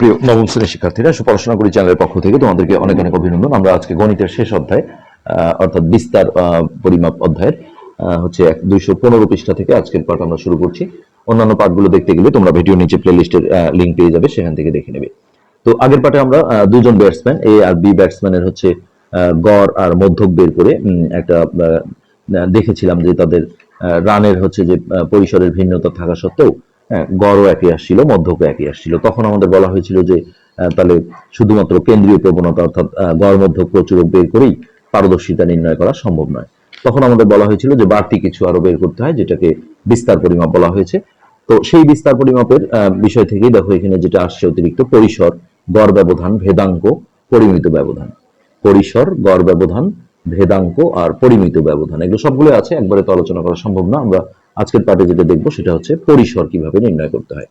প্রিয় নবম শ্রেণির শিক্ষার্থীরা, সুপড়াশোনা করি চ্যানেলের পক্ষ থেকে তোমাদেরকে অনেক অনেক অভিনন্দন। আমরা আজকে গণিতের শেষ অধ্যায় অর্থাৎ বিস্তার পরিমাপ অধ্যায়ের হচ্ছে দুইশো পনেরো পৃষ্ঠা থেকে আজকের পাঠ আমরা শুরু করছি। অন্যান্য পাঠগুলো দেখতে গেলে তোমরা ভিডিও নিচে প্লে লিস্টের লিঙ্ক পেয়ে যাবে, সেখান থেকে দেখে নেবে। তো আগের পাঠে আমরা দুজন ব্যাটসম্যান এ আর বি ব্যাটসম্যানের হচ্ছে গড় আর মধ্যক বের করে একটা দেখেছিলাম যে তাদের রানের হচ্ছে যে পরিসরের ভিন্নতা থাকা সত্ত্বেও গড়ও একই আসছিল, মধ্যকও একই আসছিল। তখন আমাদের বলা হয়েছিল যে তাহলে শুধুমাত্র কেন্দ্রীয় প্রবণতা অর্থাৎ গড়, মধ্যক প্রচুরক বের করেই পারদর্শিতা নির্ণয় করা সম্ভব নয়। তখন আমাদের বলা হয়েছিল যে, বাড়তি কিছু আরও বের করতে হয়, যেটাকে বিস্তার পরিমাপ বলা হয়েছে। তো সেই বিস্তার পরিমাপের বিষয় থেকেই দেখো, এখানে যেটা আসছে অতিরিক্ত পরিসর, গড় ব্যবধান, ভেদাঙ্ক, পরিমিত ব্যবধান। পরিসর, গড় ব্যবধান, ভেদাঙ্ক আর পরিমিত ব্যবধান, এগুলো সবগুলো আছে, একবারে তো আলোচনা করা সম্ভব না, আমরা আজকের পাঠে যেটা দেখব সেটা হচ্ছে পরিসর কীভাবে নির্ণয় করতে হয়।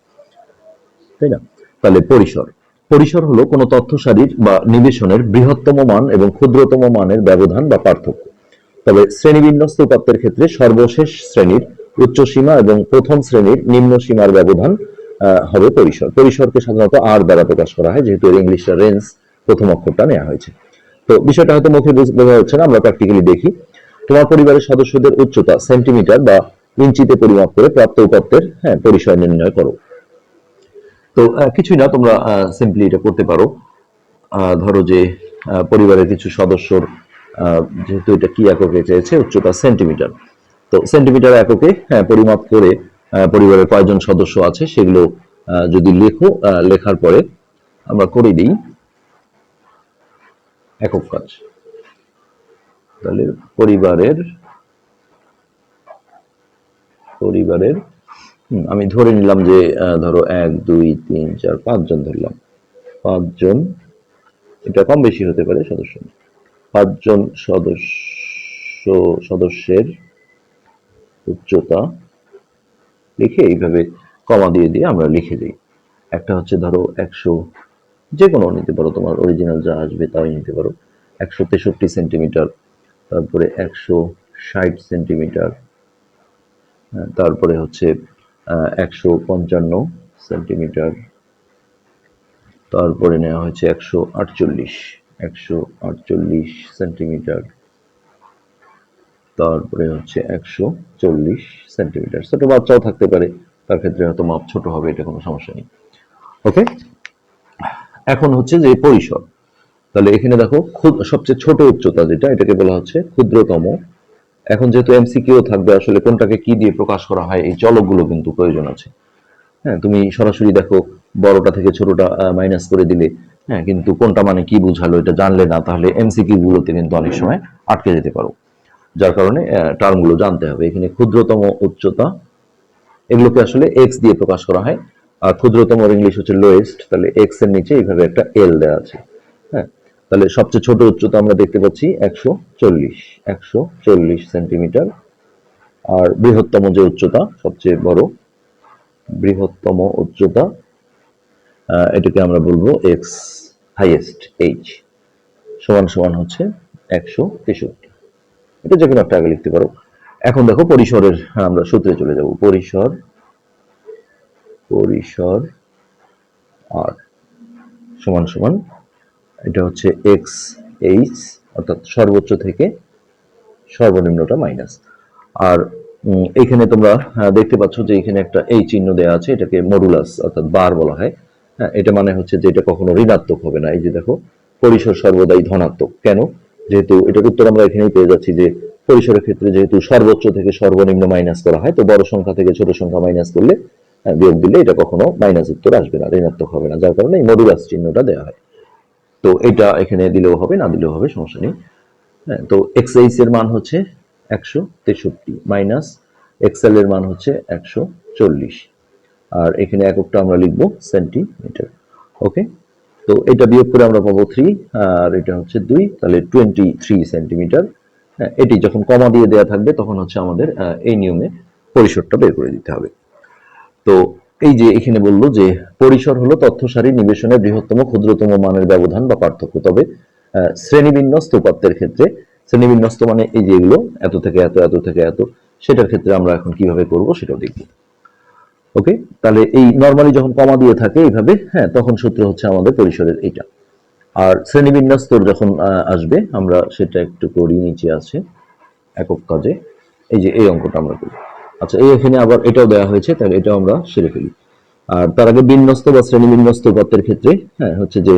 তাই না? তাহলে পরিসর। পরিসর হলো কোনো তথ্য সারির বা নিবেশনের বৃহত্তম মান এবং ক্ষুদ্রতম মানের ব্যবধান বা পার্থক্য। তবে শ্রেণীবিন্যস্ত উপাত্তের ক্ষেত্রে সর্বশেষ শ্রেণির উচ্চ সীমা এবং প্রথম শ্রেণির নিম্ন সীমার ব্যবধান হবে পরিসর। পরিসরকে সাধারণত আর দ্বারা প্রকাশ করা হয়, যেহেতু ইংলিশটা রেঞ্জ প্রথম অক্ষরটা নেওয়া হয়েছে। তো বিষয়টা হয়তো মুখে বোঝা যাচ্ছে না, আমরা প্র্যাকটিক্যালি দেখি। তোমার পরিবারের সদস্যদের উচ্চতা সেন্টিমিটার বা ইঞ্চিতে পরিমাপ করে প্রাপ্ত উপাত্তের হ্যাঁ পরিসর নির্ণয় করো। তো কিছুই না, তোমরা সিম্পলি এটা করতে পারো। ধরো যে পরিবারের কিছু সদস্যর যেহেতু এটা কি এককে চেয়েছে, উচ্চতা সেন্টিমিটার। তো সেন্টিমিটার এককে হ্যাঁ পরিমাপ করে পরিবারের কয়জন সদস্য আছে সেগুলো যদি লেখো লেখার পরে আমরা করে দিই একক কাজ। তাহলে পরিবারের পরিবারের। আমি ধরে নিলাম যে ধরো এক, দুই, তিন, চার, পাঁচজন ধরলাম। পাঁচজন, এটা কম বেশি হতে পারে, সদস্য পাঁচজন সদস্য, সদস্যের উচ্চতা লিখে এইভাবে কমা দিয়ে দিয়ে আমরা লিখে দিই। একটা হচ্ছে ধরো একশো যে কোনো নিতে পারো, তোমার অরিজিনাল যা আসবে তাই নিতে পারো। একশো তেষট্টি সেন্টিমিটার, তারপরে একশো ষাট সেন্টিমিটার তারপরে হচ্ছে একশো পঞ্চান্ন সেন্টিমিটার। তারপরে নেওয়া হয়েছে একশো আটচল্লিশ একশো আটচল্লিশ সেন্টিমিটার। তারপরে হচ্ছে একশো চল্লিশ সেন্টিমিটার। ছোট বাচ্চাও থাকতে পারে, তার ক্ষেত্রে হয়তো মাপ ছোট হবে, এটা কোনো সমস্যা নেই। ওকে এখন হচ্ছে যে পরিসর। তাহলে এখানে দেখো সবচেয়ে ছোট উচ্চতা যেটা, এটাকে বলা হচ্ছে ক্ষুদ্রতম এখন যেহেতু এমসিকিউ থাকবে, আসলে কোনটাকে কি দিয়ে প্রকাশ করা হয়, এই চলকগুলো কিন্তু প্রয়োজন আছে। হ্যাঁ তুমি সরাসরি দেখো, বড়টা থেকে ছোটটা মাইনাস করে দিলে হ্যাঁ কিন্তু কোনটা মানে কি বুঝালো, এটা জানলে না, তাহলে এমসিকিউ গুলোতে কিন্তু অনেক সময় আটকে যেতে পারো। যার কারণে টার্মগুলো জানতে হবে। এখানে ক্ষুদ্রতম উচ্চতা, এগুলোকে আসলে এক্স দিয়ে প্রকাশ করা হয়। আর ক্ষুদ্রতম ইংলিশ হচ্ছে লোয়েস্ট তাহলে এক্সের নিচে এইভাবে একটা এল দেওয়া আছে। তাহলে সবচেয়ে ছোট উচ্চতা আমরা দেখতে পাচ্ছি একশো চল্লিশ একশো চল্লিশ সেন্টিমিটার। আর বৃহত্তম যে উচ্চতা সবচেয়ে বড় বৃহত্তম উচ্চতা এটাকে আমরা বলব এক্স হাইয়েস্ট এইচ সমান সমান হচ্ছে একশো তেষট্টি। এটা যে কোনো একটা আগে লিখতে পারো। এখন দেখো পরিসরের হ্যাঁ, আমরা সূত্রে চলে যাব। পরিসর পরিসর আর সমান সমান এটা হচ্ছে এক্স এইচ অর্থাৎ সর্বোচ্চ থেকে সর্বনিম্নটা মাইনাস আর এখানে তোমরা আহ, দেখতে পাচ্ছ যে এখানে একটা এই চিহ্ন দেওয়া আছে এটাকে মডুলাস অর্থাৎ বার বলা হয়। হ্যাঁ এটা মানে হচ্ছে যে এটা কখনো ঋণাত্মক হবে না। এই যে দেখো পরিসর সর্বদাই ধনাত্মক। কেন? যেহেতু এটার উত্তর আমরা এখানেই পেয়ে যাচ্ছি যে পরিসরের ক্ষেত্রে যেহেতু সর্বোচ্চ থেকে সর্বনিম্ন মাইনাস করা হয় তো বড় সংখ্যা থেকে ছোট সংখ্যা মাইনাস করলে বিয়োগ দিলে এটা কখনো মাইনাস উত্তর আসবে না ঋণাত্মক হবে না। যার কারণে এই মডুলাস চিহ্নটা দেওয়া হয়। তো এটা এখানে দিলেও হবে, না দিলেও হবে, সমস্যা নেই। হ্যাঁ তো এক্সের মান হচ্ছে একশো তেষট্টি মাইনাস এক্সেল এর মান হচ্ছে একশো চল্লিশ। আর এখানে এককটা আমরা লিখব সেন্টিমিটার ওকে তো এটা বিয়োগ করে আমরা পাবো থ্রি আর এটা হচ্ছে দুই, তাহলে টোয়েন্টি থ্রি সেন্টিমিটার হ্যাঁ এটি যখন কমা দিয়ে দেওয়া থাকবে, তখন হচ্ছে আমাদের এই নিয়মে পরিসরটা বের করে দিতে হবে। তো এই যে এখানে বলল যে পরিসর হলো তথ্য সারি নিবেশনের বৃহত্তম, ক্ষুদ্রতম মানের ব্যবধান বা পার্থক্য। তবে শ্রেণীবিন্যস্ত উপাত্তের ক্ষেত্রে, শ্রেণীবিন্যস্ত মানে এই যে এগুলো, এত থেকে এত এত থেকে এত, সেটার ক্ষেত্রে আমরা এখন কীভাবে করব সেটাও দেখব। ওকে? তাহলে এই নর্মালি যখন কমা দিয়ে থাকে এইভাবে হ্যাঁ তখন সূত্র হচ্ছে আমাদের পরিসরের এইটা। আর শ্রেণীবিন্যাস যখন আসবে, আমরা সেটা একটু করি, নিচে আছে, একক কাজে। এই যে এই অঙ্কটা আমরা করি। আচ্ছা এই এখানে আবার এটাও দেওয়া হয়েছে তাহলে এটাও আমরা সেরে ফেলি। আর তার আগে বিন্যস্ত বা শ্রেণীবিন্যস্ত গর্তের ক্ষেত্রে হ্যাঁ হচ্ছে যে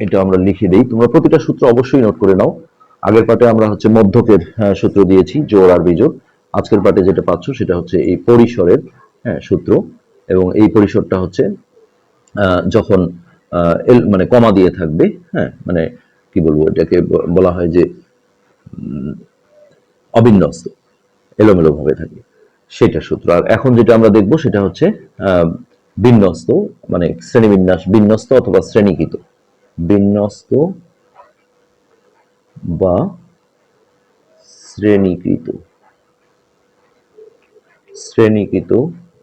এটা আমরা লিখে দেই। তোমরা প্রতিটা সূত্র অবশ্যই নোট করে নাও। আগের পাটে আমরা হচ্ছে মধ্যকের হ্যাঁ, সূত্র দিয়েছি জোর আর বিজোড় আজকের পাটে যেটা পাচ্ছ সেটা হচ্ছে এই পরিসরের হ্যাঁ সূত্র। এবং এই পরিসরটা হচ্ছে যখন এল মানে কমা দিয়ে থাকবে হ্যাঁ মানে কি বলব এটাকে বলা হয় যে অবিন্যস্ত। এলোমেলো ভাবে থাকে। সেটা সূত্র। আর এখন যেটা আমরা দেখব সেটা হচ্ছে বিন্যস্ত মানে শ্রেণীবিন্যাস, বিন্যস্ত অথবা শ্রেণীকৃত। বিন্যস্ত বা শ্রেণীকৃত। শ্রেণীকৃত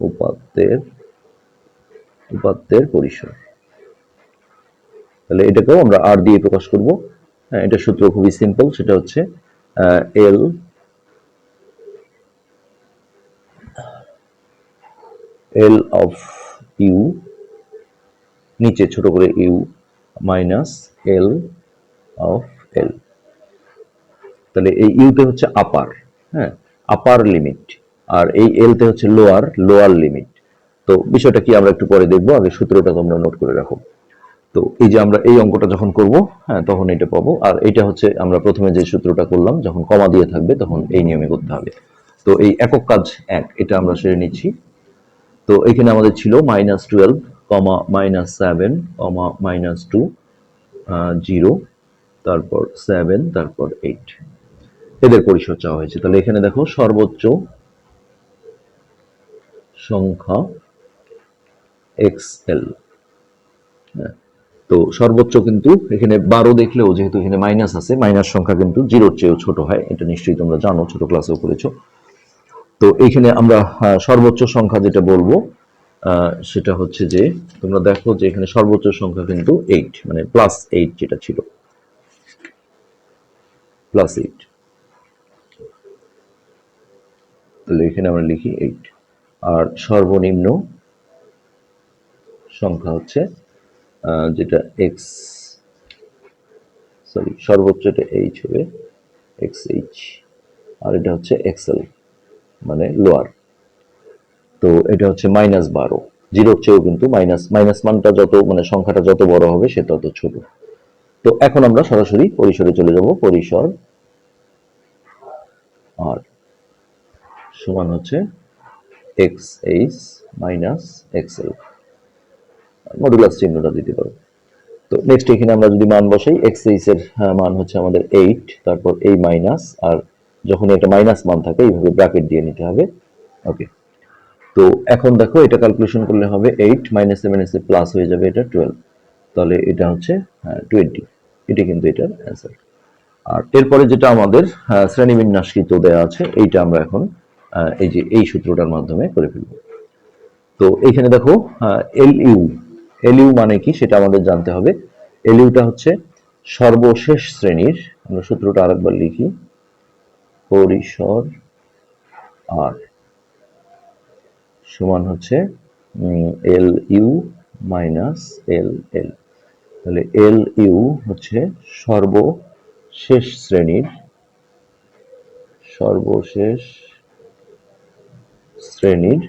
উপাত্তের উপাত্তের পরিসর। তাহলে এটাকেও আমরা আর দিয়ে প্রকাশ করব। হ্যাঁ এটা সূত্র খুবই সিম্পল সেটা হচ্ছে এল এল অফ ইউ নিচে ছোট করে U minus L of L তাহলে এই ইউতে হচ্ছে আপার হ্যাঁ? আপার লিমিট আর এই এলতে হচ্ছে লোয়ার লোয়ার লিমিট তো বিষয়টা কি আমরা একটু পরে দেখব, আগে সূত্রটা তোমরা নোট করে রাখো। তো এই যে আমরা এই অঙ্কটা যখন করব হ্যাঁ তখন এটা পাবো। আর এটা হচ্ছে আমরা প্রথমে যে সূত্রটা করলাম, যখন কমা দিয়ে থাকবে, তখন এই নিয়মে করতে হবে। তো এই একক কাজ এক, এটা আমরা সেরে নিচ্ছি। তো এখানে আমাদের ছিল minus twelve comma minus seven comma minus two zero তারপর সেভেন তারপর এইট এদের চাওয়া হয়েছে। তাহলে এখানে দেখো সর্বোচ্চ সংখ্যা এক্স এল তো সর্বোচ্চ কিন্তু এখানে বারো দেখলেও যেহেতু এখানে মাইনাস আছে মাইনাস সংখ্যা কিন্তু জিরোর চেয়েও ছোট হয়, এটা নিশ্চয়ই তোমরা জানো, ছোট ক্লাসেও করেছ তো এইখানে আমরা সর্বোচ্চ সংখ্যা যেটা বলব সেটা হচ্ছে যে, তোমরা দেখো যে এখানে সর্বোচ্চ সংখ্যা কিন্তু এইট মানে প্লাস এইট যেটা ছিল। প্লাস এইট তাহলে এখানে আমরা লিখি এইট আর সর্বনিম্ন সংখ্যা হচ্ছে যেটা এক্স সরি সর্বোচ্চ এটা এইচ হবে এক্স এইচ আর এটা হচ্ছে এক্সেল মানে লোয়ার তো এটা হচ্ছে মাইনাস বারো। জিরোর চেয়েও কিন্তু মাইনাস মাইনাস মানটা যত মানে সংখ্যাটা যত বড় হবে সে তত ছোট। তো এখন আমরা সরাসরি পরিসরে চলে যাব, পরিসর আর সমান হচ্ছে X H minus X L modulus চিহ্নটা দিতে পারো। তো নেক্সট এখানে আমরা যদি মান বসাই এক্স এইচ এর মান হচ্ছে আমাদের এইট তারপর এই মাইনাস আর যখন একটা মাইনাস মান থাকে এইভাবে ব্র্যাকেট দিয়ে নিতে হবে। ওকে তো এখন দেখো এটা ক্যালকুলেশন করলে হবে এইট মাইনাস সেভেন এসে প্লাস হয়ে যাবে এটা টুয়েলভ তাহলে এটা হচ্ছে টোয়েন্টি এটি কিন্তু এটার অ্যান্সার আর এরপরে যেটা আমাদের আহ, শ্রেণীবিন্যাসকৃত দেওয়া আছে এইটা আমরা এখন আহ, এই যে এই সূত্রটার মাধ্যমে করে ফেলব। তো এইখানে দেখো এল ইউ এল ইউ মানে কি সেটা আমাদের জানতে হবে। এল ইউটা হচ্ছে সর্বশেষ শ্রেণির আমরা সূত্রটা আরেকবার লিখি। পরিসর আর সমান হচ্ছে এল ইউ মাইনাস এল এল তাহলে এল ইউ হচ্ছে সর্বশেষ শ্রেণির সর্বশেষ শ্রেণির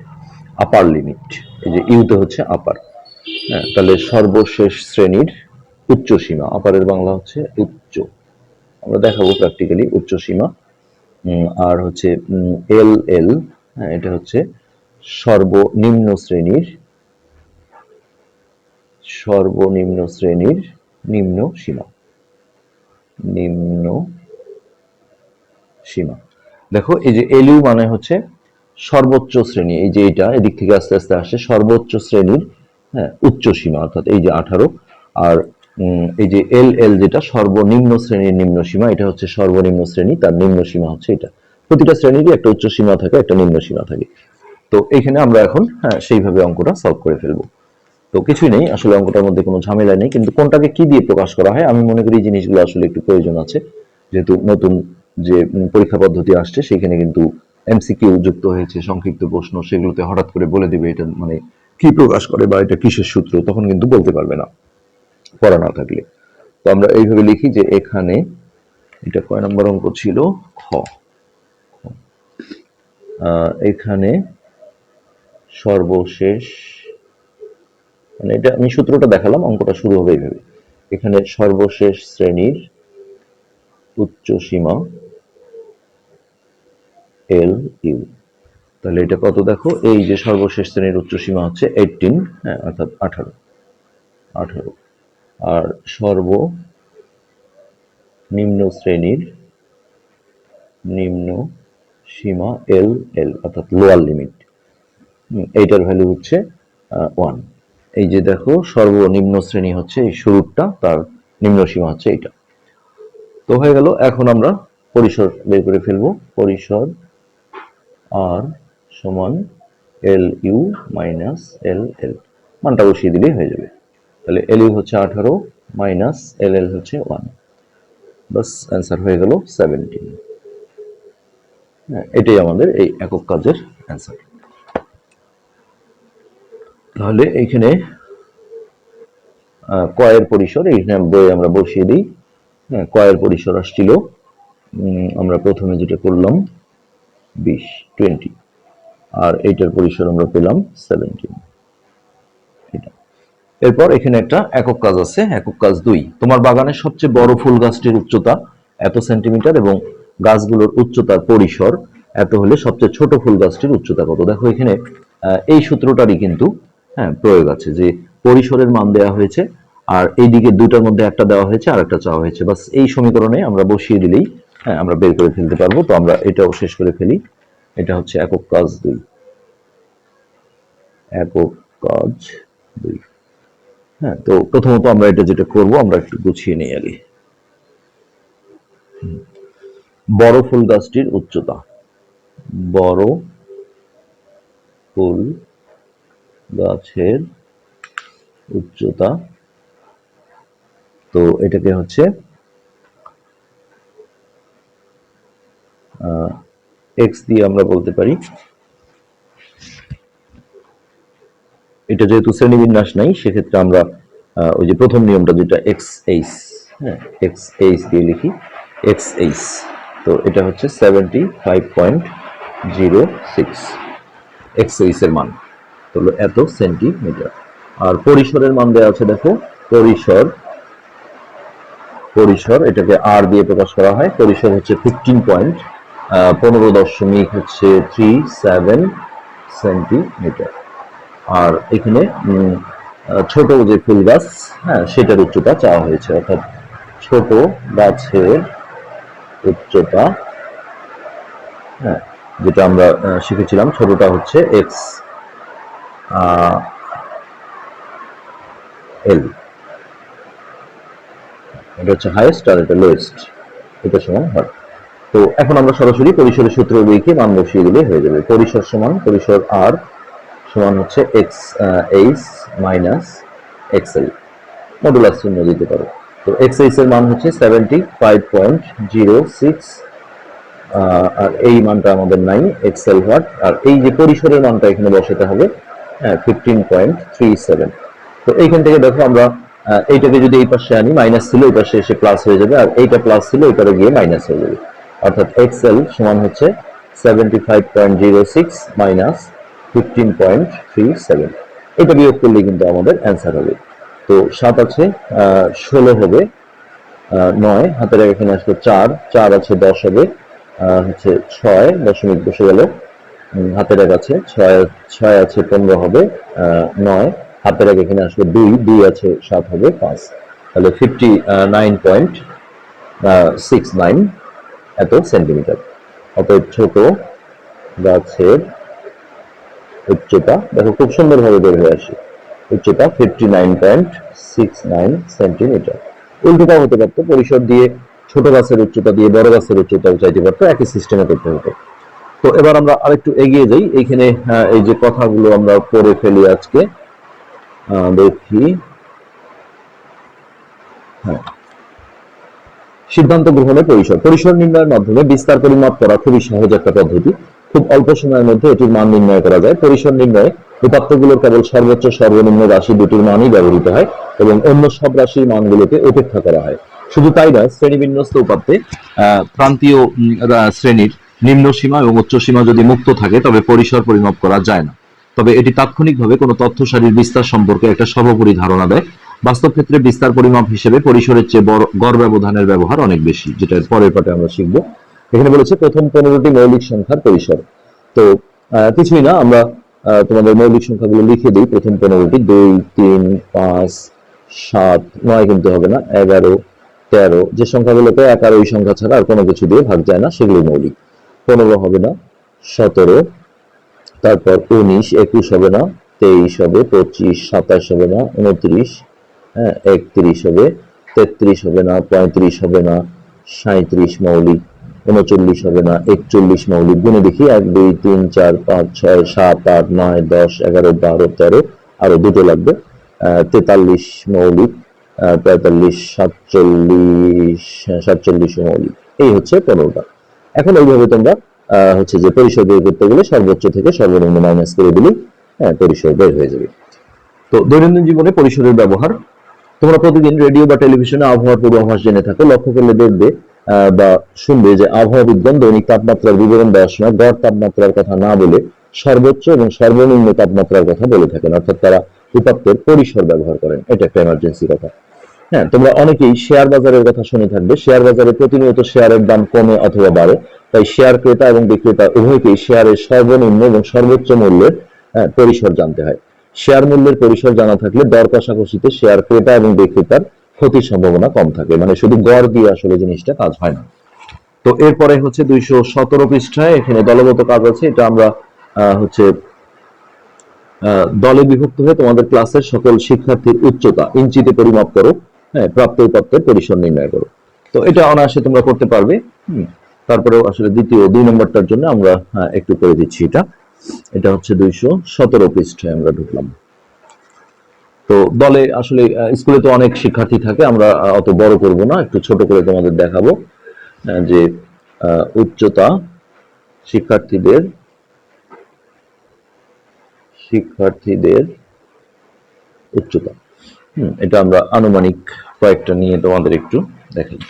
আপার লিমিট এই যে ইউ ইউতে হচ্ছে আপার হ্যাঁ তাহলে সর্বশেষ শ্রেণির উচ্চ সীমা আপারের বাংলা হচ্ছে উচ্চ। আমরা দেখাবো প্র্যাকটিক্যালি উচ্চ সীমা আর হচ্ছে এল এল হ্যাঁ এটা হচ্ছে সর্বনিম্ন শ্রেণির সর্বনিম্ন শ্রেণির নিম্ন সীমা। নিম্ন সীমা। দেখো, এই যে এলইউ মানে হচ্ছে সর্বোচ্চ শ্রেণি, এই যে এটা এদিক থেকে আস্তে আস্তে আসে সর্বোচ্চ শ্রেণির হ্যাঁ উচ্চ সীমা, অর্থাৎ এই যে আঠারো, আর এই যে এল এল যেটা সর্বনিম্ন শ্রেণির নিম্ন সীমা, এটা হচ্ছে সর্বনিম্ন শ্রেণি, তার নিম্ন সীমা হচ্ছে এটা। প্রতিটা শ্রেণীরই একটা উচ্চ সীমা থাকে, একটা নিম্ন সীমা থাকে। তো এইখানে আমরা এখন হ্যাঁ সেইভাবে অঙ্কটা সলভ করে ফেলব। তো কিছুই নেই, আসলে অঙ্কটার মধ্যে কোনো ঝামেলা নেই, কিন্তু কোনটাকে কি দিয়ে প্রকাশ করা হয়, আমি মনে করি এই জিনিসগুলো আসলে একটু প্রয়োজন আছে। যেহেতু নতুন যে পরীক্ষা পদ্ধতি আসছে সেখানে কিন্তু এমসিকিউ যুক্ত হয়েছে, সংক্ষিপ্ত প্রশ্ন, সেগুলোতে হঠাৎ করে বলে দিবে এটা মানে কি প্রকাশ করে বা এটা কিসের সূত্র, তখন কিন্তু বলতে পারবে না। পড়া না থাকলে। তো আমরা এইভাবে লিখি যে এখানে এটা কয় নম্বর অঙ্ক ছিল? খ। এখানে সর্বশেষ মানে এটা আমি সূত্রটা দেখালাম, অঙ্কটা শুরু হবে এইভাবে। এখানে সর্বশেষ শ্রেণির উচ্চ সীমা এল ইউ তাহলে এটা কত দেখো? এই যে সর্বশেষ শ্রেণির উচ্চ সীমা হচ্ছে এইটিন হ্যাঁ অর্থাৎ আঠারো। আঠারো। আর সর্ব নিম্ন শ্রেণির নিম্ন সীমা এল এল অর্থাৎ লোয়ার লিমিট এইটার ভ্যালু হচ্ছে ওয়ান এই যে দেখো, সর্বনিম্ন শ্রেণি হচ্ছে এই শুরুটা তার নিম্ন সীমা হচ্ছে এইটা। তো হয়ে গেল, এখন আমরা পরিসর বের করে ফেলব। পরিসর আর সমান এল ইউ মাইনাস এল এল মানটা বসিয়ে দিলেই হয়ে যাবে। তাহলে এল ইউ হচ্ছে আঠারো মাইনাস এল এল হচ্ছে ওয়ান বাস অ্যান্সার হয়ে গেল সেভেন্টিন হ্যাঁ এটাই আমাদের এই একক কাজের অ্যান্সার তাহলে এইখানে কয়ের পরিসর এইখানে বই আমরা বসিয়ে দিই। হ্যাঁ কয়ের পরিসর আসছিল। আমরা প্রথমে যেটা করলাম, বিশ টোয়েন্টি আর এইটার পরিসর আমরা পেলাম সেভেন্টিন এরপর এখানে একটা একক কাজ আছে, একক কাজ দুই। তোমার বাগানের সবচেয়ে বড় ফুল গাছটির উচ্চতা এত সেন্টিমিটার এবং গাছগুলোর উচ্চতার পরিসর এত হলে সবচেয়ে ছোট ফুল গাছটির উচ্চতা কত? দেখো এখানে এই সূত্রটারই কিন্তু হ্যাঁ প্রয়োগ আছে যে পরিসরের মান দেওয়া হয়েছে আর এইদিকে দুটার মধ্যে একটা দেওয়া হয়েছে আর একটা চাওয়া হয়েছে। বাস এই সমীকরণে আমরা বসিয়ে দিলেই হ্যাঁ আমরা বের করে ফেলতে পারব। তো আমরা এটাও শেষ করে ফেলি। এটা হচ্ছে একক কাজ দুই। একক কাজ দুই। হ্যাঁ তো প্রথমত আমরা এটা যেটা করব, আমরা একটু গুছিয়ে নিই আগে বড় ফুল গাছটির উচ্চতা। বড় ফুল গাছের উচ্চতা। তো এটাকে হচ্ছে এক্স দিয়ে আমরা বলতে পারি এটা যেহেতু শ্রেণীবিন্যাস নাই, সেক্ষেত্রে আমরা ওই যে প্রথম নিয়মটা যেটা এক্স এইস হ্যাঁ এক্স এইচ দিয়ে লিখি এক্স এইচ তো এটা হচ্ছে seventy five point zero six X H এর মান। হলো এত সেন্টিমিটার আর পরিসরের মান দেওয়া আছে, দেখো, পরিসর পরিসর, এটাকে আর দিয়ে প্রকাশ করা হয়। পরিসর হচ্ছে ফিফটিন পয়েন্ট পনেরো দশমিক হচ্ছে থ্রি সেভেন সেন্টিমিটার আর এখানে ছোট যে ফুল গাছ হ্যাঁ সেটার উচ্চতা চাওয়া হয়েছে, অর্থাৎ ছোট গাছের উচ্চতা হ্যাঁ যেটা আমরা শিখেছিলাম, ছোটটা হচ্ছে এক্স এল এটা হচ্ছে হাইয়েস্ট আর এটা লোয়েস্ট এটা সমান হয়। তো এখন আমরা সরাসরি পরিসরের সূত্র লিখে মান বসিয়ে দিলে হয়ে যাবে। পরিসর সমান পরিসর আর সমান হচ্ছে X H minus X L modulus চিহ্ন দিতে পারো। তো এক্স এইচ এর মান হচ্ছে seventy five point zero six আর এই মানটা আমাদের নাই এক্সেল ওয়াট আর এই যে পরিসরের মানটা এখানে বসাতে হবে ফিফটিন পয়েন্ট থ্রি সেভেন তো এইখান থেকে দেখো আমরা এইটাকে যদি এই পাশে আনি মাইনাস ছিল, এই পাশে এসে প্লাস হয়ে যাবে, আর এইটা প্লাস ছিল এটারে গিয়ে মাইনাস হয়ে যাবে। অর্থাৎ এক্সেল সমান হচ্ছে seventy five point zero six minus fifteen point three seven এটা বিয়োগ করলে কিন্তু আমাদের অ্যান্সার হবে। তো সাত আছে ষোলো হবে নয়, হাতের এখানে আসবে চার চার আছে, দশ হবে হচ্ছে ছয়, দশমিক বসে গেল। হাতের এক আছে, ছয় ছয় আছে, পনেরো হবে নয়, হাতের এক এখানে আসবে দুই দুই আছে, সাত হবে, পাঁচ। তাহলে fifty nine point six nine এত সেন্টিমিটার অতএব ছোট গাছের উচ্চতা, দেখো খুব সুন্দরভাবে বের হয়ে আসে। উচ্চতা fifty nine point six nine centimetre উল্টোটাও হতে পারতো, পরিসর দিয়ে ছোট গাছের উচ্চতা দিয়ে বড় গাছের উচ্চতাও চাইতে পারতো, একই সিস্টেমে করতে হতো। তো এবার আমরা আরেকটু এগিয়ে যাই। এইখানে এই যে কথাগুলো আমরা পড়ে ফেলি আজকে দেখি। হ্যাঁ। সিদ্ধান্ত গ্রহণের পরিসর। পরিসর নির্ণয়ের মাধ্যমে বিস্তার পরিমাপ করা খুবই সহজ একটা পদ্ধতি। খুব অল্প সময়ের মধ্যে এটির মান নির্ণয় করা যায়। পরিসর নির্ণয়ে উপাত্তগুলোর কেবল সর্বোচ্চ, সর্বনিম্ন রাশি দুটির মানই ব্যবহৃত হয় এবং অন্য সব রাশির মানগুলোকে উপেক্ষা করা হয়। শুধু তাই নয়, শ্রেণীবিন্যস্ত উপাত্তে প্রান্তীয় শ্রেণির নিম্ন সীমা এবং উচ্চ সীমা যদি মুক্ত থাকে, তবে পরিসর পরিমাপ করা যায় না। তবে এটি তাৎক্ষণিকভাবে কোনো তথ্য সারির বিস্তার সম্পর্কে একটা সর্বোপরি ধারণা দেয়। বাস্তব ক্ষেত্রে বিস্তার পরিমাপ হিসেবে পরিসরের চেয়ে গড় ব্যবধানের ব্যবহার অনেক বেশি, যেটা পরের পাঠে আমরা শিখব। এখানে বলেছে প্রথম পনেরোটি মৌলিক সংখ্যার পরিসর। তো কিছুই না, আমরা তোমাদের মৌলিক সংখ্যাগুলো লিখে দিই। প্রথম পনেরোটি, দুই, তিন, পাঁচ, সাত, নয় কিন্তু হবে না, এগারো, তেরো। যে সংখ্যাগুলোতে এক আর ওই সংখ্যা ছাড়া আর কোনো কিছু দিয়ে ভাগ যায় না সেগুলো মৌলিক। পনেরো হবে না, সতেরো। তারপর উনিশ, একুশ হবে না, তেইশ হবে, পঁচিশ, সাতাশ হবে না, উনত্রিশ হ্যাঁ একত্রিশ হবে, তেত্রিশ হবে না, পঁয়ত্রিশ হবে না সাঁত্রিশ মৌলিক উনচল্লিশ হবে না একচল্লিশ মৌলিক গুণে দেখি এক দুই তিন চার পাঁচ ছয় সাত আট নয় দশ এগারো বারো তেরো আরও দুটো লাগবে। তেতাল্লিশ মৌলিক পঁয়তাল্লিশ সাতচল্লিশ সাতচল্লিশ মৌলিক। এই হচ্ছে পনেরোটা। এখন এইভাবে তোমরা হচ্ছে যে পরিসর বের করতে গেলে সর্বোচ্চ থেকে সর্বনিম্ন মাইনাস করে দিলেই হ্যাঁ, পরিসর বের হয়ে যাবে। তো দৈনন্দিন জীবনে পরিসরের ব্যবহার তোমরা প্রতিদিন রেডিও বা টেলিভিশনে আবহাওয়ার পূর্বাভাস জেনে থাকো লক্ষ্য করলে দেখবে বা শুনবে যে আবহাওয়া বিজ্ঞান দৈনিক তাপমাত্রার বিবরণ দেওয়ার সময় গড় তাপমাত্রার কথা না বলে সর্বোচ্চ এবং সর্বনিম্ন তাপমাত্রার কথা বলে থাকেন। অর্থাৎ তারা উপাত্তের পরিসর ব্যবহার করেন। এটা একটা এমার্জেন্সি কথা। হ্যাঁ তোমরা অনেকেই শেয়ার বাজারের কথা শুনে থাকবে। শেয়ার বাজারে প্রতিনিয়ত শেয়ারের দাম কমে অথবা বাড়ে। তাই শেয়ার ক্রেতা এবং বিক্রেতা উভয়কেই শেয়ারের সর্বনিম্ন এবং সর্বোচ্চ মূল্যের আহ, পরিসর জানতে হয়। শেয়ার মূল্যের পরিসর জানা থাকলে দর কষাকষিতে শেয়ার ক্রেতা এবং বিক্রেতার ক্ষতির সম্ভাবনা কম থাকে। মানে শুধু গড় দিয়ে আসলে জিনিসটা কাজ হয় না। তো এরপরে হচ্ছে দুইশো সতেরো পৃষ্ঠায় এখানে দলগত কাজ আছে। এটা আমরা হচ্ছে দলে বিভক্ত হয়ে তোমাদের ক্লাসের সকল শিক্ষার্থীর উচ্চতা ইঞ্চিতে পরিমাপ করো। হ্যাঁ প্রাপ্ত উপাত্তের পরিসর নির্ণয় করো। তো এটা অনায়াসে তোমরা করতে পারবে। হুম। তারপরেও আসলে দ্বিতীয় দুই নম্বরটার জন্য আমরা হ্যাঁ, একটু করে দিচ্ছি এটা। এটা হচ্ছে দুইশো সতেরো পৃষ্ঠায় আমরা ঢুকলাম। তো দলে আসলে স্কুলে তো অনেক শিক্ষার্থী থাকে, আমরা অত বড় করব না, একটু ছোট করে তোমাদের দেখাবো যে উচ্চতা শিক্ষার্থীদের শিক্ষার্থীদের উচ্চতা। হম, এটা আমরা আনুমানিক কয়েকটা নিয়ে তোমাদের একটু দেখাই।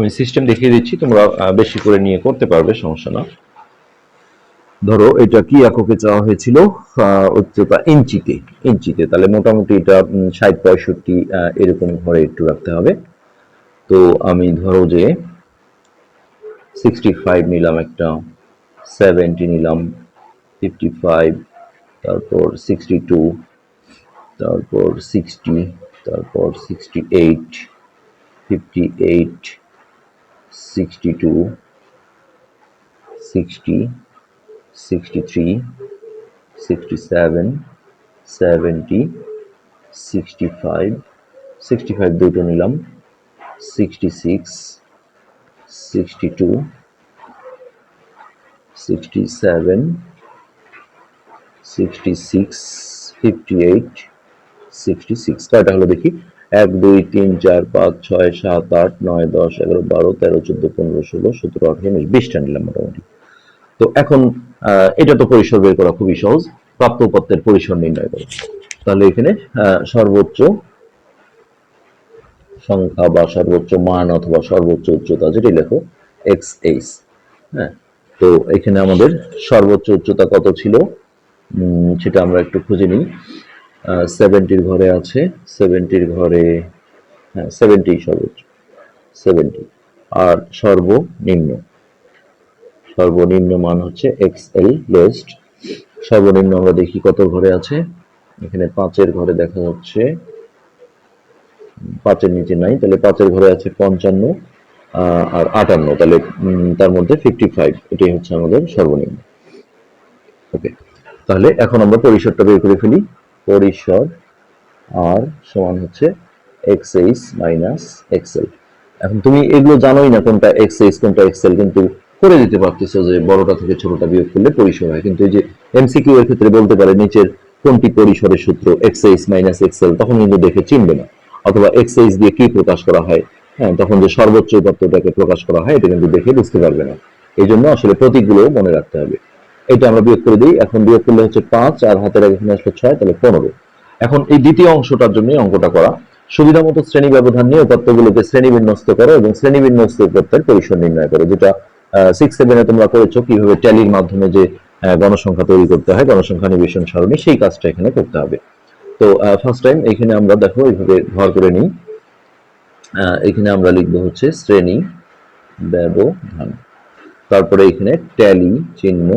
আমি সিস্টেম দেখিয়ে দিচ্ছি, তোমরা বেশি করে নিয়ে করতে পারবে, সমস্যা না। ধরো, এটা কি এককে চাওয়া হয়েছিল? উচ্চতা ইঞ্চিতে ইঞ্চিতে। তাহলে মোটামুটি এটা ষাট, পঁয়ষট্টি এরকম ঘরে একটু রাখতে হবে। তো আমি ধরো যে সিক্সটি ফাইভ নিলাম একটা সেভেন্টি নিলাম ফিফটি ফাইভ তারপর সিক্সটি টু তারপর সিক্সটি তারপর sixty eight fifty eight sixty two sixty 63, 67, 70, 65, 65 দুটো নিলাম 66, 62, 67, 66, 58, 66 কয়টা হলো দেখি। এক, দুই, তিন, চার, পাঁচ, ছয়, সাত, আট, নয়, দশ, এগারো, বারো, তেরো, চোদ্দ, পনেরো, ষোলো, সতেরো, আঠারো, উনিশ বিশটা নিলাম মোটামুটি। তো এখন এটা তো পরিসর বের করা খুবই সহজ। প্রাপ্ত উপাত্তের পরিসর নির্ণয় করো। তাহলে এখানে সর্বোচ্চ সংখ্যা বা সর্বোচ্চ মান অথবা সর্বোচ্চ উচ্চতা যেটি লেখো এক্স এইচ হ্যাঁ? তো এখানে আমাদের সর্বোচ্চ উচ্চতা কত ছিল? সেটা আমরা একটু খুঁজে নিই। সেভেন্টির ঘরে আছে সেভেন্টির ঘরে হ্যাঁ সেভেন্টি সর্বোচ্চ সেভেন্টি আর সর্বনিম্ন সর্বনিম্ন মান হচ্ছে এক্স এল লোয়েস্ট সর্বনিম্ন আমরা দেখি কত ঘরে আছে? এখানে পাঁচের ঘরে দেখা যাচ্ছে পাঁচের নিচে নাই, তাহলে পাঁচের ঘরে আছে পঞ্চান্ন আর আটান্ন, তাহলে তার মধ্যে ফিফটি ফাইভ এটাই হচ্ছে আমাদের সর্বনিম্ন। ওকে তাহলে এখন আমরা পরিসরটা বের করে ফেলি। পরিসর আর সমান হচ্ছে এক্স এইচ মাইনাস এক্সেল এখন তুমি এগুলো জানোই না কোনটা এক্স এইচ কোনটা এক্সেল কিন্তু করে দিতে পারতেছো যে বড়টা থেকে ছোটটা বিয়োগ করলে পরিসর হয়। কিন্তু এই যে এমসিকিউ এর ক্ষেত্রে বলতে পারে নিচের কোনটি পরিসরের সূত্র এক্স এইচ মাইনাস এক্সেল তখন কিন্তু দেখে চিনবে না। অথবা এক্স এইচ দিয়ে কি প্রকাশ করা হয় হ্যাঁ তখন যে সর্বোচ্চ উপাত্তটাকে প্রকাশ করা হয়, এটা কিন্তু দেখে বুঝতে পারবে না। এই জন্য আসলে প্রতীকগুলো মনে রাখতে হবে। এটা আমরা বিয়োগ করে দিই। এখন বিয়োগ করলে হচ্ছে পাঁচ আর হাতের আগে এখানে আসলে ছয়, তাহলে পনেরো। এখন এই দ্বিতীয় অংশটার জন্য অঙ্কটা করা। সুবিধা মতো শ্রেণি ব্যবধান নিয়ে উপাত্তগুলোকে শ্রেণি বিন্যস্ত করো এবং শ্রেণি বিন্যস্ত উপাত্তের পরিসর নির্ণয় করো, যেটা সিক্স সেভেনে তোমরা করেছ কীভাবে ট্যালির মাধ্যমে যে গণসংখ্যা তৈরি করতে হয়, গণসংখ্যা নিবেশন সারণী, সেই কাজটা এখানে করতে হবে। তো ফার্স্ট টাইম এখানে আমরা দেখো, এইভাবে ঘর করে নিই। এখানে আমরা লিখব হচ্ছে শ্রেণি ব্যবধান। তারপরে এখানে ট্যালি চিহ্ন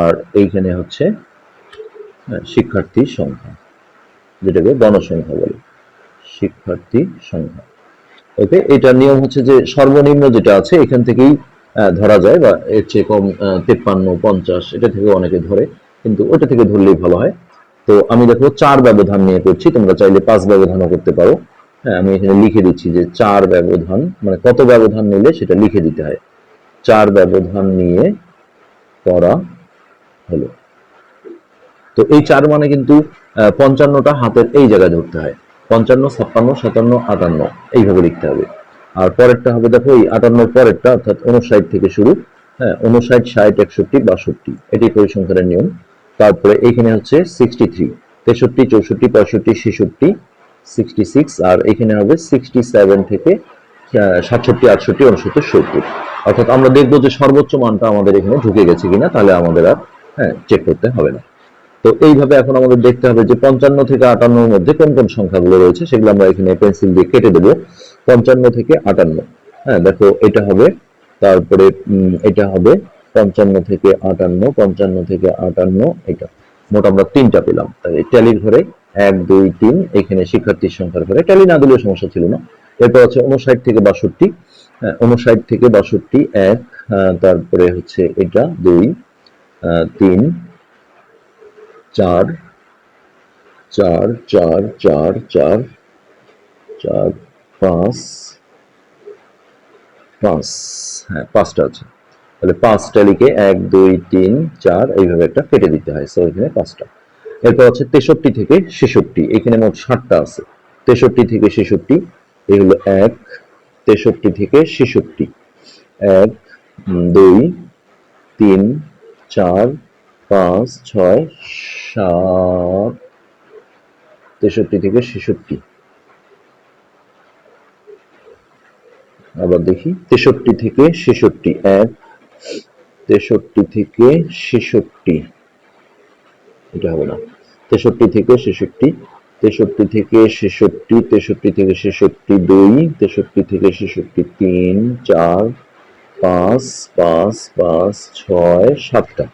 আর এইখানে হচ্ছে শিক্ষার্থীর সংখ্যা, যেটাকে গণসংখ্যা বলে শিক্ষার্থী সংখ্যা। ওকে এটার নিয়ম হচ্ছে যে সর্বনিম্ন যেটা আছে, এখান থেকেই ধরা যায়, বা এর চেয়ে কম তেপ্পান্ন, পঞ্চাশ, এটা থেকে অনেকে ধরে, কিন্তু ওটা থেকে ধরলেই ভালো হয়। তো আমি দেখো চার ব্যবধান নিয়ে করছি, তোমরা চাইলে পাঁচ ব্যবধানও করতে পারো। হ্যাঁ আমি এখানে লিখে দিচ্ছি যে চার ব্যবধান মানে কত ব্যবধান নিলে সেটা লিখে দিতে হয়। চার ব্যবধান নিয়ে করা হলো। তো এই চার মানে কিন্তু পঞ্চান্নটা হাতের এই জায়গায় ধরতে হয়। পঞ্চান্ন, ছাপ্পান্ন, সাতান্ন, আটান্ন, এইভাবে লিখতে হবে। আর পরেরটা হবে দেখো, এই আটান্নর পরেরটা, অর্থাৎ উনষাট থেকে শুরু হ্যাঁ উনষাট ষাট, একষট্টি, বাষট্টি এটি পরিসংখ্যানের নিয়ম। তারপরে এখানে হচ্ছে সিক্সটি থ্রি তেষট্টি, চৌষট্টি, পঁয়ষট্টি, ছেষট্টি সিক্সটি সিক্স আর এখানে হবে সিক্সটি সেভেন থেকে সাতষট্টি, আটষট্টি, উনসত্তর, সত্তর। অর্থাৎ আমরা দেখব যে সর্বোচ্চ মানটা আমাদের এখানে ঢুকে গেছে কিনা, তাহলে আমাদের আর হ্যাঁ চেক করতে হবে না। তো এইভাবে এখন আমাদের দেখতে হবে যে পঞ্চান্ন থেকে আটান্নর মধ্যে কোন কোন সংখ্যাগুলো রয়েছে সেগুলো আমরা এখানে পেন্সিল দিয়ে কেটে দেবো। পঞ্চান্ন থেকে আটান্ন। হ্যাঁ দেখো এটা হবে তারপরে এটা হবে পঞ্চান্ন থেকে আটান্ন পঞ্চান্ন থেকে আটান্ন এটা। মোট আমরা তিনটা পেলাম। তাই ট্যালির ঘরে এক দুই তিন এখানে শিক্ষার্থীর সংখ্যার ঘরে ট্যালি না দিলেও সমস্যা ছিল না। এরপর আছে উনষাট থেকে বাষট্টি। হ্যাঁ, উনষাট থেকে বাষট্টি এক তারপরে হচ্ছে এটা দুই তিন, চার চার চার চার চার চার, পাঁচ পাঁচ হ্যাঁ পাঁচটা আছে। তাহলে পাঁচটা লিখে এক, দুই, তিন, চার, এইভাবে একটা কেটে দিতে হয়। সো এখানে পাঁচটা। এরপর আছে তেষট্টি থেকে ছেষট্টি। এখানে মোট ষাটটা আছে। তেষট্টি থেকে ছেষট্টি এই হলো এক। তেষট্টি থেকে ছেষট্টি। এক দুই, তিন চার, পাঁচ, ছয়, সাত, তেষট্টি থেকে ছেষট্টি। আবার দেখি, তেষট্টি থেকে ছেষট্টি, এক, তেষট্টি থেকে ছেষট্টি। এটা হবে না। তেষট্টি থেকে ছেষট্টি, তেষট্টি থেকে ছেষট্টি, তেষট্টি থেকে ছেষট্টি দুই, তেষট্টি থেকে ছেষট্টি তিন, চার পাঁচ পাঁচ পাঁচ, ছয়, সাতটা।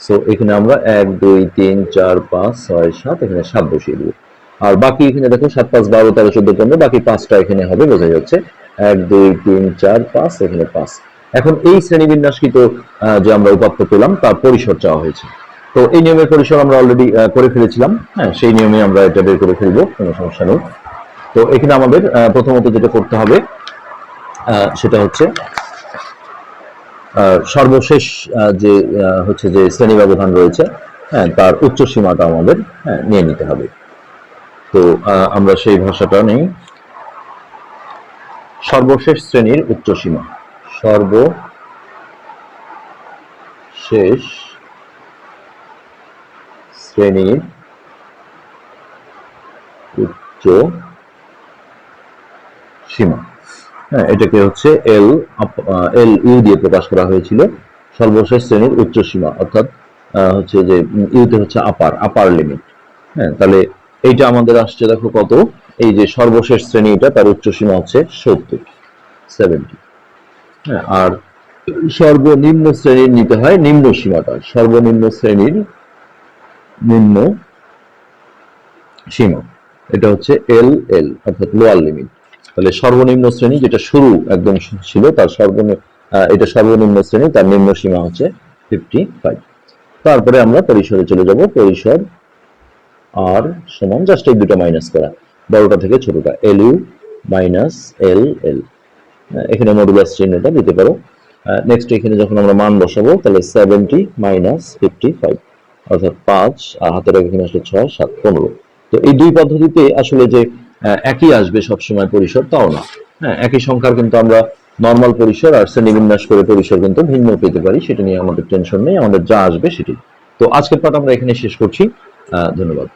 সো এখানে আমরা এক, দুই, তিন, চার, পাঁচ, ছয়, সাত, এখানে সাত বসিয়ে দেবো। আর বাকি এখানে দেখো সাত, পাঁচ, বারো, তেরো, চোদ্দ, পনেরো, বাকি পাঁচটা এখানে হবে, বোঝা যাচ্ছে। এক, দুই, তিন, চার, পাঁচ, এখানে পাঁচ। এখন এই শ্রেণীবিন্যাসকৃত যে আমরা উপাত্ত পেলাম, তার পরিসর চাওয়া হয়েছে। তো এই নিয়মের পরিসর আমরা অলরেডি করে ফেলেছিলাম। হ্যাঁ সেই নিয়মে আমরা এটা বের করে ফেলব, কোনো সমস্যা নেই। তো এখানে আমাদের প্রথমত যেটা করতে হবে সেটা হচ্ছে সর্বশেষ যে হচ্ছে যে শ্রেণি ব্যবধান রয়েছে হ্যাঁ তার উচ্চ সীমাটা আমাদের হ্যাঁ, নিয়ে নিতে হবে। তো আমরা সেই ভাষাটা নেই। সর্বশেষ শ্রেণির উচ্চ সীমা। সর্ব শেষ শ্রেণির উচ্চ সীমা। হ্যাঁ এটাকে হচ্ছে এল এল ইউ দিয়ে প্রকাশ করা হয়েছিল। সর্বশেষ শ্রেণির উচ্চ সীমা অর্থাৎ হচ্ছে যে ইউতে হচ্ছে আপার আপার লিমিট হ্যাঁ তাহলে এইটা আমাদের আসছে, দেখো কত? এই যে সর্বশেষ শ্রেণীটা, তার উচ্চ সীমা হচ্ছে সত্তর সেভেন্টি হ্যাঁ আর সর্বনিম্ন শ্রেণির নিতে হয় নিম্ন সীমাটা। সর্বনিম্ন শ্রেণির নিম্ন সীমা। এটা হচ্ছে এল এল অর্থাৎ লোয়ার লিমিট তাহলে সর্বনিম্ন শ্রেণি যেটা শুরু একদম ছিল, তার সর্বনিম্ন এটা সর্বনিম্ন শ্রেণি, তার নিম্ন সীমা হচ্ছে ফিফটি ফাইভ তারপরে আমরা পরিসরে চলে যাব, পরিসর আর সমান জাস্ট এই দুটো মাইনাস করা, বড়টা থেকে ছোটটা এল ইউ মাইনাস এল এল এখানে মডুলাস চিহ্নটা দিতে পারো। নেক্সট এখানে যখন আমরা মান বসাবো, তাহলে সেভেন্টি মাইনাস ফিফটি ফাইভ অর্থাৎ পাঁচ, আর হাতের এখানে আসলে ছয়, সাত, পনেরো। তো এই দুই পদ্ধতিতে আসলে যে একই আসবে সবসময় পরিসর, তাও না। হ্যাঁ একই সংখ্যার কিন্তু আমরা নর্মাল পরিসর আর শ্রেণীবিন্যাস করে পরিসর কিন্তু ভিন্ন পেতে পারি, সেটা নিয়ে আমাদের টেনশন নেই, আমাদের যা আসবে সেটি তো আজকের পাঠ আমরা এখানে শেষ করছি। ধন্যবাদ।